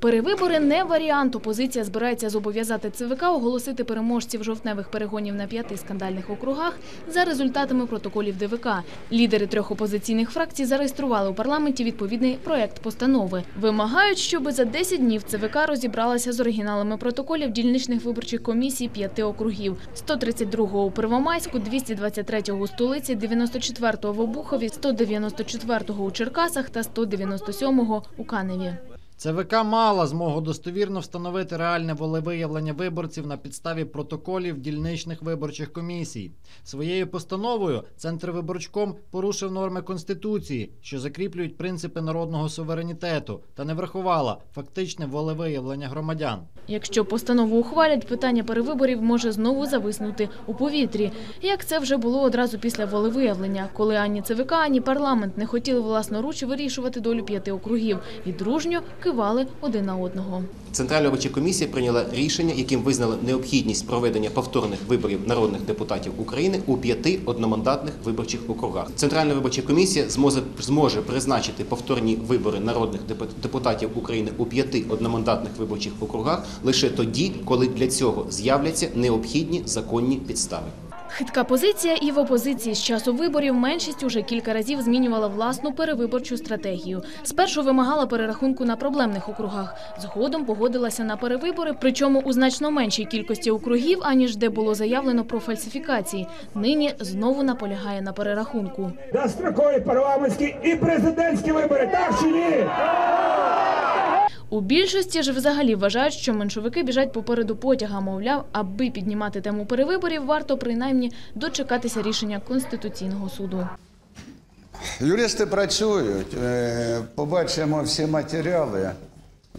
Перевибори не варіант. Опозиція збирається зобов'язати ЦВК оголосити переможців жовтневих перегонів на п'яти скандальних округах за результатами протоколів ДВК. Лідери трьох опозиційних фракцій зареєстрували у парламенті відповідний проект постанови. Вимагають, щоб за 10 днів ЦВК розібралася з оригіналами протоколів дільничних виборчих комісій п'яти округів: 132-го у Первомайську, 223-го у столиці, 94-го в Обухові, 194-го у Черкасах та 197-го у Каневі. ЦВК мала змогу достовірно встановити реальне волевиявлення виборців на підставі протоколів дільничних виборчих комісій. Своєю постановою Центр виборчком порушив норми Конституції, що закріплюють принципи народного суверенітету, та не врахувала фактичне волевиявлення громадян. Якщо постанову ухвалять, питання перевиборів може знову зависнути у повітрі, як це вже було одразу після волевиявлення, коли ані ЦВК, ані парламент не хотіли власноруч вирішувати долю п'яти округів і дружньо кивали один на одного. Центральна виборча комісія прийняла рішення, яким визнала необхідність проведення повторних виборів народних депутатів України у п'яти одномандатних виборчих округах. Центральна виборча комісія зможе, зможе призначити повторні вибори народних деп- депутатів України у п'яти одномандатних виборчих округах лише тоді, коли для цього з'являться необхідні законні підстави. Хитка позиція і в опозиції з часу виборів меншість уже кілька разів змінювала власну перевиборчу стратегію. Спершу вимагала перерахунку на проблемних округах, згодом погодилася на перевибори, причому у значно меншій кількості округів, аніж де було заявлено про фальсифікації. Нині знову наполягає на перерахунку. дострокові парламентські і президентські вибори, так чи ні? У більшості ж взагалі вважають, що меншовики біжать попереду потяга. Мовляв, аби піднімати тему перевиборів, варто принаймні дочекатися рішення Конституційного суду. Юристи працюють, е, побачимо всі матеріали,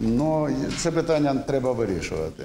але це питання треба вирішувати.